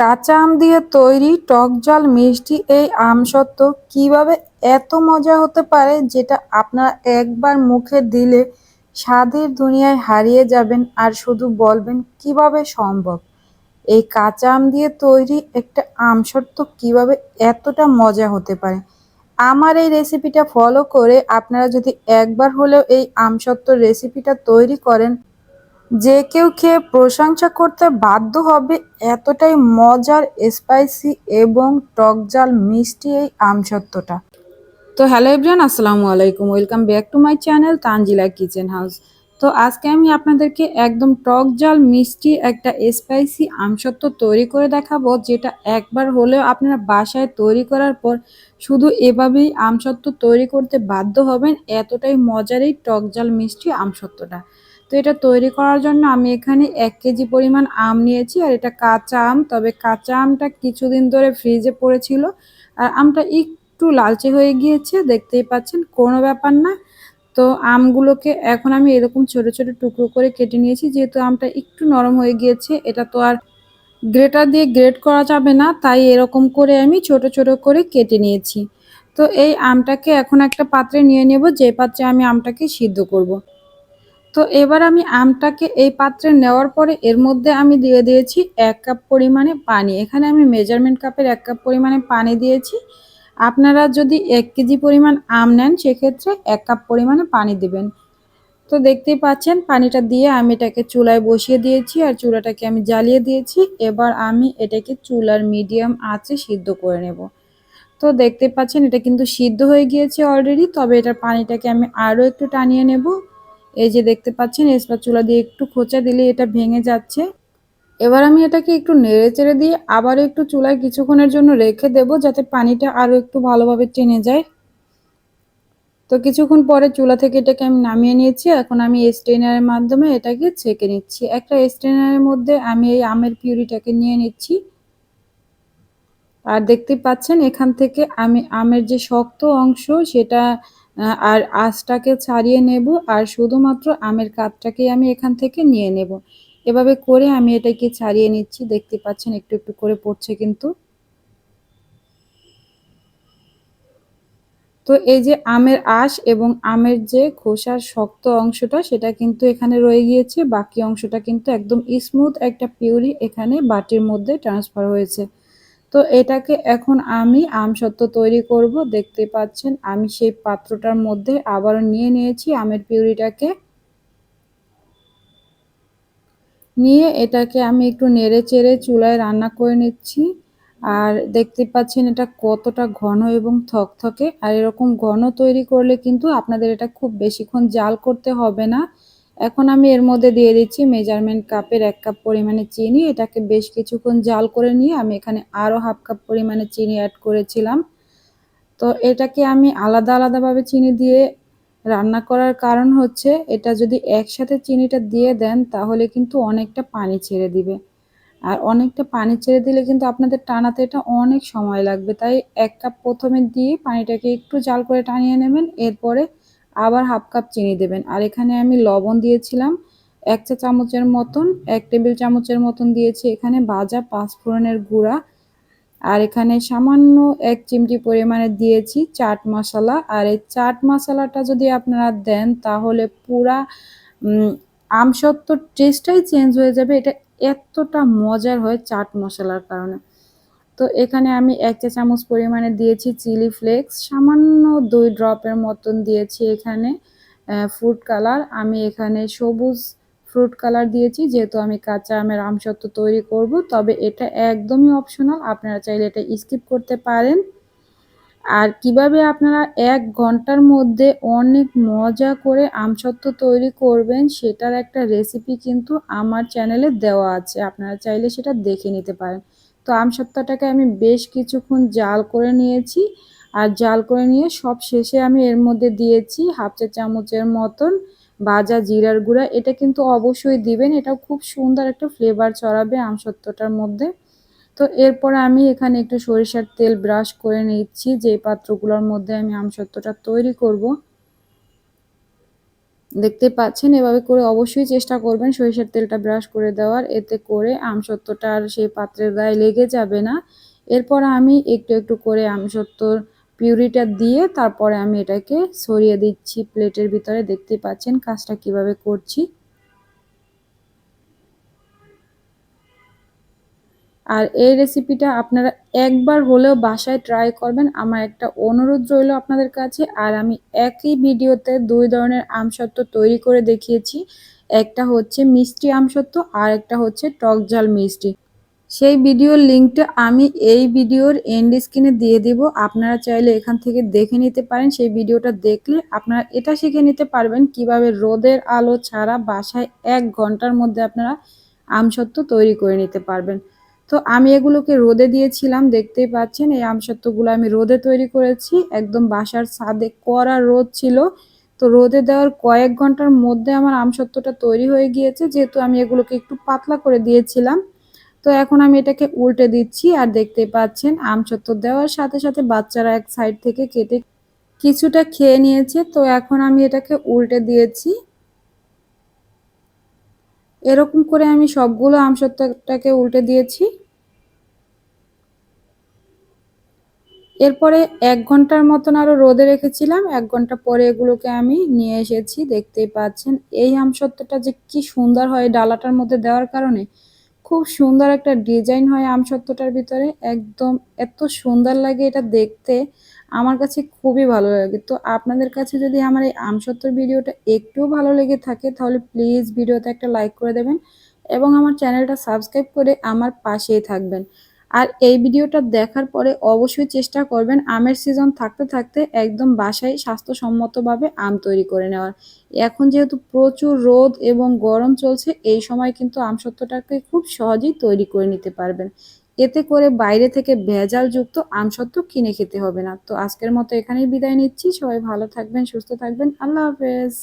কাঁচা আম দিয়ে তৈরি টক ঝাল মিষ্টি এই আমসত্ত্ব কীভাবে এত মজা হতে পারে যেটা আপনারা একবার মুখে দিলে স্বাদের দুনিয়ায় হারিয়ে যাবেন আর শুধু বলবেন কীভাবে সম্ভব? এই কাঁচা আম দিয়ে তৈরি একটা আমসত্ত্ব কীভাবে এতটা মজা হতে পারে? আমার এই রেসিপিটা ফলো করে আপনারা যদি একবার হলেও এই আমসত্ত্বর রেসিপিটা তৈরি করেন যে কেউ খেয়ে প্রশংসা করতে বাধ্য হবে এতটাই মজার স্পাইসি এবং টকজাল মিষ্টি এই আমসত্ত্বটা তো হ্যালো এভরিয়ান আসসালামু আলাইকুম। Welcome back to my channel Tanzila kitchen house তো আজকে আমি আপনাদেরকে একদম টক জাল মিষ্টি একটা স্পাইসি আমসত্ত্ব তৈরি করে দেখাবো, যেটা একবার হলেও আপনারা বাসায় তৈরি করার পর শুধু এভাবেই আমসত্ত্ব তৈরি করতে বাধ্য হবেন, এতটাই মজার এই টক জাল মিষ্টি আমসত্ত্বটা তো এটা তৈরি করার জন্য আমি এখানে এক কেজি পরিমাণ আম নিয়েছি, আর এটা কাঁচা আম। তবে কাঁচা আমটা কিছুদিন ধরে ফ্রিজে পড়েছিল, আর আমটা একটু লালচে হয়ে গিয়েছে, দেখতেই পাচ্ছেন কোনো ব্যাপার না। তো আমগুলোকে এখন আমি এরকম ছোট ছোট টুকরো করে কেটে নিয়েছি, যেহেতু আমটা একটু নরম হয়ে গিয়েছে, এটা তো আর গ্রেটার দিয়ে গ্রেট করা যাবে না, তাই এরকম করে আমি ছোট ছোট করে কেটে নিয়েছি। তো এই আমটাকে এখন একটা পাত্রে নিয়ে নেব, যে পাত্রে আমি আমটাকে সিদ্ধ করব। তো এবার আমি আমটাকে এই পাত্রে নেওয়ার পরে এর মধ্যে আমি দিয়ে দিয়েছি এক কাপ পরিমাণে পানি। এখানে আমি মেজারমেন্ট কাপের এক কাপ পরিমাণে পানি দিয়েছি। আপনারা যদি এক কেজি পরিমাণ আম নেন, সেক্ষেত্রে এক কাপ পরিমাণে পানি দিবেন। তো দেখতেই পাচ্ছেন, পানিটা দিয়ে আমি এটাকে চুলায় বসিয়ে দিয়েছি আর চুলাটাকে আমি জ্বালিয়ে দিয়েছি। এবার আমি এটাকে চুলার মিডিয়াম আঁচে সিদ্ধ করে নেব। তো দেখতে পাচ্ছেন, এটা কিন্তু সিদ্ধ হয়ে গিয়েছে অলরেডি তবে এটার পানিটাকে আমি আরও একটু টানিয়ে নেব। এই যে দেখতে পাচ্ছেন চুলা দিয়ে একটু খোঁচা দিলে এটা ভেঙে যাচ্ছে। এবার আমি এটাকে একটু নেড়ে চেড়ে দিয়ে আবার একটু চুলায় কিছুক্ষণের জন্য রেখে দেব, যাতে পানিটা আরও একটু ভালোভাবে টেনে যায়। তো কিছুক্ষণ পরে চুলা থেকে এটাকে আমি নামিয়ে নিয়েছি। এখন আমি স্ট্রেনারের মাধ্যমে এটাকে ছেঁকে নিচ্ছি। একটা স্ট্রেনারের মধ্যে আমি এই আমের পিউরিটাকে নিয়ে নিচ্ছি। আর দেখতে পাচ্ছেন, এখান থেকে আমি আমের যে শক্ত অংশ, সেটা আর আঁচটাকে ছাড়িয়ে নেব আর শুধুমাত্র আমের কাঠটাকেই আমি এখান থেকে নিয়ে নেব। এভাবে করে আমি এটাকে ছাড়িয়ে নিচ্ছি। দেখতে পাচ্ছেন একটু একটু করে পড়ছে কিন্তু। তো এই যে আমের আঁশ এবং আমের যে খোসার শক্ত অংশটা, সেটা কিন্তু এখানে রয়ে গিয়েছে। বাকি অংশটা কিন্তু একদম স্মুথ একটা পিউরি এখানে বাটির মধ্যে ট্রান্সফার হয়েছে। তো এটাকে এখন আমি আমসত্ত্ব তৈরি করব। দেখতে পাচ্ছেন, আমি সেই পাত্রটার মধ্যে আবারও নিয়ে নিয়েছি আমের পিউরিটাকে। নিয়ে এটাকে আমি একটু নেড়ে চেড়ে চুলায় রান্না করে নিচ্ছি। আর দেখতে পাচ্ছেন, এটা কতটা ঘন এবং থকথকে। আর এরকম ঘন তৈরি করলে কিন্তু আপনাদের এটা খুব বেশিক্ষণ জাল করতে হবে না। এখন আমি এর মধ্যে দিয়ে দিচ্ছি মেজারমেন্ট কাপের এক কাপ পরিমাণে চিনি। এটাকে বেশ কিছুক্ষণ জাল করে নিয়ে আমি এখানে আরও হাফ কাপ পরিমাণে চিনি অ্যাড করেছিলাম। তো এটাকে আমি আলাদা আলাদাভাবে চিনি দিয়ে রান্না করার কারণ হচ্ছে এটা যদি একসাথে চিনিটা দিয়ে দেন তাহলে কিন্তু অনেকটা পানি ছেড়ে দিবে। আর অনেকটা পানি ছেড়ে দিলে কিন্তু আপনাদের টানাতে এটা অনেক সময় লাগবে। তাই এক কাপ প্রথমে দিয়ে পানিটাকে একটু জাল করে টানিয়ে নেবেন। এরপরে আবার হাফ কাপ চিনি দেবেন। আর এখানে আমি লবণ দিয়েছিলাম, এক চা চামচের মতন, এক টেবিল চামচের মতন দিয়েছি। এখানে ভাজা পাঁচফোড়নের গুঁড়া। আর এখানে সামান্য এক চিমটি পরিমাণে দিয়েছি চাট মশলা। আর এই চাট মশলাটা যদি আপনারা দেন, তাহলে পুরা আমসত্ত্বর টেস্টটাই চেঞ্জ হয়ে যাবে। এটা এতটা মজার হয় চাট মশলার কারণে। তো এখানে আমি এক চা চামচ পরিমাণে দিয়েছি চিলি ফ্লেক্স, সামান্য দুই ড্রপের মতন দিয়েছি এখানে ফুড কালার আমি এখানে সবুজ ফ্রুট কালার দিয়েছি, যেহেতু আমি কাঁচা আমের আমসত্ব তৈরি করব, তবে এটা একদমই অপশনাল আপনারা চাইলে এটা স্কিপ করতে পারেন। আর কীভাবে আপনারা এক ঘণ্টার মধ্যে অনেক মজা করে আমসত্ব তৈরি করবেন, সেটার একটা রেসিপি কিন্তু আমার চ্যানেলে দেওয়া আছে, আপনারা চাইলে সেটা দেখে নিতে পারেন। তো আমসত্ত্বটাকে আমি বেশ কিছুক্ষণ জাল করে নিয়েছি। আর জাল করে নিয়ে সব শেষে আমি এর মধ্যে দিয়েছি হাফ চা চামচের মতন বাজা জিরার গুঁড়া। এটা কিন্তু অবশ্যই দিবেন এটা খুব সুন্দর একটা ফ্লেভার ছড়াবে আমসত্ত্বটার মধ্যে। তো এরপরে আমি এখানে একটু সরিষার তেল ব্রাশ করে নিচ্ছি যে পাত্রগুলোর মধ্যে আমি আমসত্ত্বটা তৈরি করব। দেখতে পাচ্ছেন, এভাবে করে অবশ্যই চেষ্টা করবেন সরিষার তেলটা ব্রাশ করে দেওয়ার। এতে করে আমসত্ত্বটা আর সেই পাত্রের গায়ে লেগে যাবে না। এরপর আমি একটু একটু করে আমসত্ত্বর পিউরিটা দিয়ে তারপরে আমি এটাকে সরিয়ে দিচ্ছি প্লেটের ভিতরে। দেখতে পাচ্ছেন কাজটা কীভাবে করছি। আর এই রেসিপিটা আপনারা একবার হলেও বাসায় ট্রাই করবেন। আমার একটা অনুরোধ রইল আপনাদের কাছে। আর আমি একই ভিডিওতে দুই ধরনের আমসত্ত্ব তৈরি করে দেখিয়েছি। একটা হচ্ছে মিষ্টি আমসত্ত্ব আর একটা হচ্ছে টক ঝাল মিষ্টি। সেই ভিডিওর লিঙ্কটা আমি এই ভিডিওর এন্ড স্ক্রিনে দিয়ে দিব। আপনারা চাইলে এখান থেকে দেখে নিতে পারেন। সেই ভিডিওটা দেখলে আপনারা এটা শিখে নিতে পারবেন কীভাবে রোদের আলো ছাড়া বাসায় এক ঘণ্টার মধ্যে আপনারা আমসত্ত্ব তৈরি করে নিতে পারবেন। তো আমি এগুলোকে রোদে দিয়েছিলাম, দেখতেই পাচ্ছেন এই আমসত্ত্বগুলো আমি রোদে তৈরি করেছি, একদম বাসার ছাদে কড়া রোদ ছিল। তো রোদে দেওয়ার কয়েক ঘণ্টার মধ্যে আমার আমসত্ত্বটা তৈরি হয়ে গিয়েছে, যেহেতু আমি এগুলোকে একটু পাতলা করে দিয়েছিলাম। তো এখন আমি এটাকে উল্টে দিচ্ছি আর দেখতে পাচ্ছেন আমসত্ত্ব দেওয়ার সাথে সাথে বাচ্চারা এক সাইড থেকে কেটে কিছুটা খেয়ে নিয়েছে। তো এখন আমি এটাকে উল্টে দিয়েছি। এরকম করে আমি সবগুলো আমসত্ত্বটাকে উল্টে দিয়েছি। এরপরে এক ঘণ্টার মতন আরও রোদে রেখেছিলাম। এক ঘণ্টা পরে এগুলোকে আমি নিয়ে এসেছি, দেখতেই পাচ্ছেন। এই আমসত্ত্বটা যে কি সুন্দর হয় ডালাটার মধ্যে দেওয়ার কারণে। খুব সুন্দর একটা ডিজাইন হয় আমসত্ত্বটার ভিতরে। একদম এত সুন্দর লাগে এটা দেখতে। আমার কাছে খুবই ভালো লাগে। তো আপনাদের কাছে যদি আমার এই আমসত্ত্বর ভিডিওটা একটু ভালো লেগে থাকে, তাহলে প্লিজ ভিডিওতে একটা লাইক করে দেবেন এবং আমার চ্যানেলটা সাবস্ক্রাইব করে আমার পাশেই থাকবেন। আর এই ভিডিওটা দেখার পরে অবশ্যই চেষ্টা করবেন আমের সিজন থাকতে থাকতে একদম বাসায় স্বাস্থ্যসম্মতভাবে আম তৈরি করে নেওয়ার। এখন যেহেতু প্রচুর রোদ এবং গরম চলছে, এই সময় কিন্তু আমসত্ত্বটাকে খুব সহজেই তৈরি করে নিতে পারবেন। এতে করে বাইরে থেকে ভেজাল ভেজালযুক্ত আমসত্ত্ব কিনে খেতে হবে না। তো আজকের মতো এখানেই বিদায় নিচ্ছি। সবাই ভালো থাকবেন, সুস্থ থাকবেন। আল্লাহ হাফেজ।